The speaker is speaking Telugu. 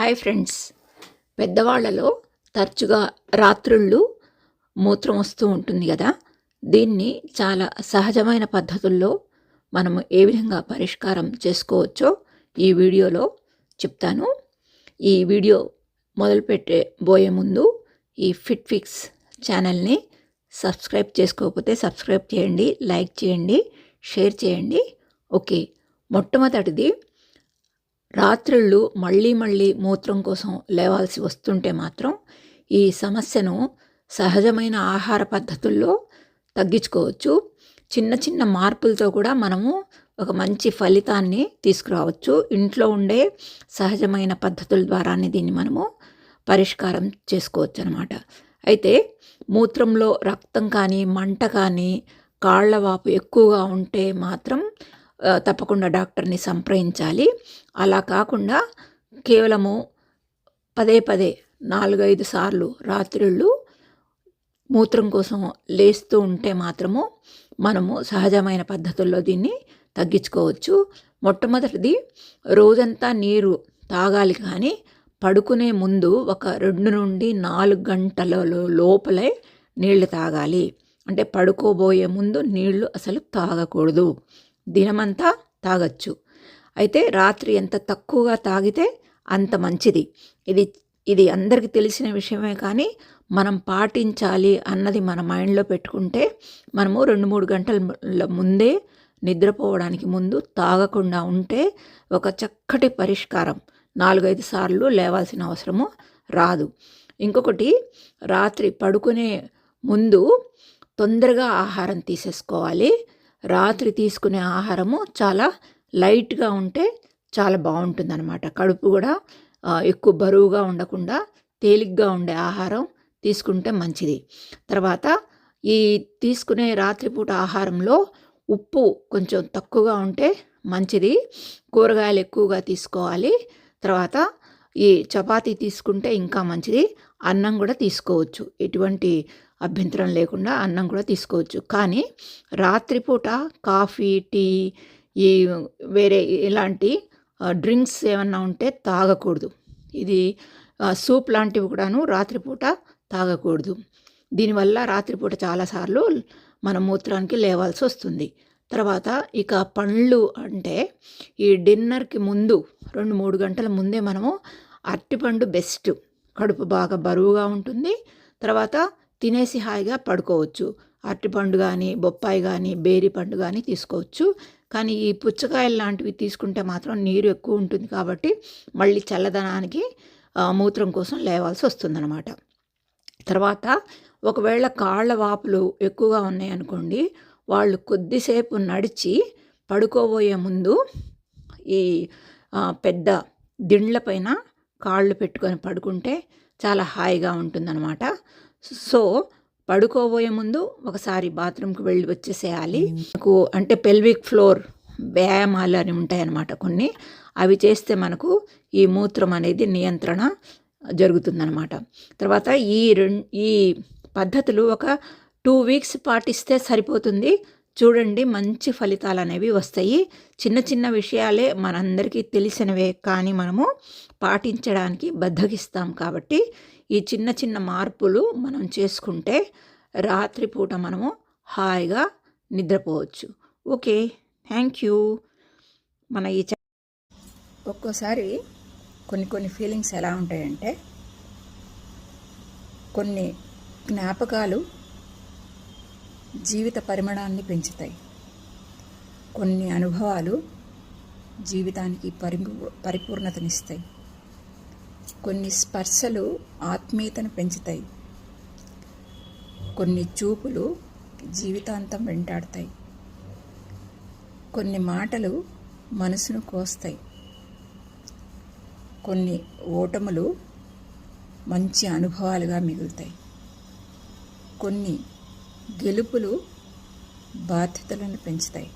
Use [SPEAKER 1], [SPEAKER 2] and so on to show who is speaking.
[SPEAKER 1] Hi friends. పెద్దవాళ్ళలో తరచుగా రాత్రుళ్ళు మూత్రం వస్తూ ఉంటుంది కదా. దీన్ని చాలా సహజమైన పద్ధతుల్లో మనము ఏ విధంగా పరిష్కారం చేసుకోవచ్చో ఈ వీడియోలో చెప్తాను. ఈ వీడియో మొదలుపెట్టే బోయే ముందు ఈ ఫిట్ ఫిక్స్ ఛానల్ని సబ్స్క్రైబ్ చేసుకోకపోతే సబ్స్క్రైబ్ చేయండి లైక్ చేయండి షేర్ చేయండి. ఓకే మొట్టమొదటిది రాత్రిళ్ళు మళ్ళీ మళ్ళీ మూత్రం కోసం లేవాల్సి వస్తుంటే మాత్రం ఈ సమస్యను సహజమైన ఆహార పద్ధతుల్లో తగ్గించుకోవచ్చు. చిన్న చిన్న మార్పులతో కూడా మనము ఒక మంచి ఫలితాన్ని తీసుకురావచ్చు. ఇంట్లో ఉండే సహజమైన పద్ధతుల ద్వారానే దీన్ని మనము పరిష్కారం చేసుకోవచ్చు అనమాట అయితే మూత్రంలో రక్తం కానీ మంట కానీ కాళ్ళ వాపు ఎక్కువగా ఉంటే మాత్రం తప్పకుండా డాక్టర్ని సంప్రదించాలి. అలా కాకుండా కేవలము పదే పదే నాలుగైదు సార్లు రాత్రిళ్ళు మూత్రం కోసం లేస్తూ ఉంటే మాత్రము మనము సహజమైన పద్ధతుల్లో దీన్ని తగ్గించుకోవచ్చు. మొట్టమొదటిది రోజంతా నీరు తాగాలి కానీ పడుకునే ముందు ఒక రెండు నుండి నాలుగు గంటల లోపలే నీళ్ళు తాగాలి. అంటే పడుకోబోయే ముందు నీళ్ళు అసలు తాగకూడదు. దినమంతా తాగొచ్చు. అయితే రాత్రి ఎంత తక్కువగా తాగితే అంత మంచిది. ఇది ఇది అందరికీ తెలిసిన విషయమే కానీ మనం పాటించాలి అన్నది మన మైండ్లో పెట్టుకుంటే మనము రెండు మూడు గంటల ముందే నిద్రపోవడానికి ముందు తాగకుండా ఉంటే ఒక చక్కటి పరిష్కారం. నాలుగైదు సార్లు లేవాల్సిన అవసరము రాదు. ఇంకొకటి రాత్రి పడుకునే ముందు తొందరగా ఆహారం తీసేసుకోవాలి. రాత్రి తీసుకునే ఆహారము చాలా లైట్గా ఉంటే చాలా బాగుంటుంది అనమాట కడుపు కూడా ఎక్కువ బరువుగా ఉండకుండా తేలిగ్గా ఉండే ఆహారం తీసుకుంటే మంచిది. తర్వాత ఈ తీసుకునే రాత్రిపూట ఆహారంలో ఉప్పు కొంచెం తక్కువగా ఉంటే మంచిది. కూరగాయలు ఎక్కువగా తీసుకోవాలి. తర్వాత ఈ చపాతీ తీసుకుంటే ఇంకా మంచిది. అన్నం కూడా తీసుకోవచ్చు. ఎటువంటి అభ్యంతరం లేకుండా అన్నం కూడా తీసుకోవచ్చు. కానీ రాత్రిపూట కాఫీ టీ ఈ వేరే ఇలాంటి డ్రింక్స్ ఏమన్నా ఉంటే తాగకూడదు. ఇది సూప్ లాంటివి కూడాను రాత్రిపూట తాగకూడదు. దీనివల్ల రాత్రిపూట చాలాసార్లు మన మూత్రానికి లేవాల్సి వస్తుంది. తర్వాత ఇక పండ్లు అంటే ఈ డిన్నర్కి ముందు రెండు మూడు గంటల ముందే మనము అరటిపండు బెస్ట్. కడుపు బాగా బరువుగా ఉంటుంది. తర్వాత తినేసి హాయిగా పడుకోవచ్చు. అరటిపండు కానీ బొప్పాయి కానీ బేరి పండు కానీ తీసుకోవచ్చు. కానీ ఈ పుచ్చకాయలు లాంటివి తీసుకుంటే మాత్రం నీరు ఎక్కువ ఉంటుంది కాబట్టి మళ్ళీ చల్లదనానికి మూత్రం కోసం లేవాల్సి వస్తుందన్నమాట. తర్వాత ఒకవేళ కాళ్ళ వాపులు ఎక్కువగా ఉన్నాయనుకోండి వాళ్ళు కొద్దిసేపు నడిచి పడుకోబోయే ముందు ఈ పెద్ద దిండ్లపైన కాళ్ళు పెట్టుకొని పడుకుంటే చాలా హాయిగా ఉంటుందన్నమాట. సో పడుకోబోయే ముందు ఒకసారి బాత్రూమ్కి వెళ్ళి వచ్చేసేయాలి. మనకు అంటే పెల్విక్ ఫ్లోర్ వ్యాయామాలు అని ఉంటాయన్నమాట కొన్ని. అవి చేస్తే మనకు ఈ మూత్రం అనేది నియంత్రణ జరుగుతుందన్నమాట. తర్వాత ఈ రెం ఈ పద్ధతులు ఒక టూ వీక్స్ పాటిస్తే సరిపోతుంది. చూడండి మంచి ఫలితాలు అనేవి వస్తాయి. చిన్న చిన్న విషయాలే మనందరికీ తెలిసినవే కానీ మనము పాటించడానికి బద్దగిస్తాం కాబట్టి ఈ చిన్న చిన్న మార్పులు మనం చేసుకుంటే రాత్రిపూట మనము హాయిగా నిద్రపోవచ్చు. Okay thank you. మన ఈ ఒక్కోసారి కొన్ని కొన్ని ఫీలింగ్స్ ఎలా ఉంటాయంటే కొన్ని జ్ఞాపకాలు జీవిత పరిమాణాన్ని పెంచుతాయి. కొన్ని అనుభవాలు జీవితానికి పరిపూ పరిపూర్ణతనిస్తాయి. కొన్ని స్పర్శలు ఆత్మీయతను పెంచుతాయి. కొన్ని చూపులు జీవితాంతం వెంటాడతాయి. కొన్ని మాటలు మనసును కోస్తాయి. కొన్ని ఓటములు మంచి అనుభవాలుగా మిగులుతాయి. కొన్ని గెలుపులు బాధ్యతలను పెంచుతాయి.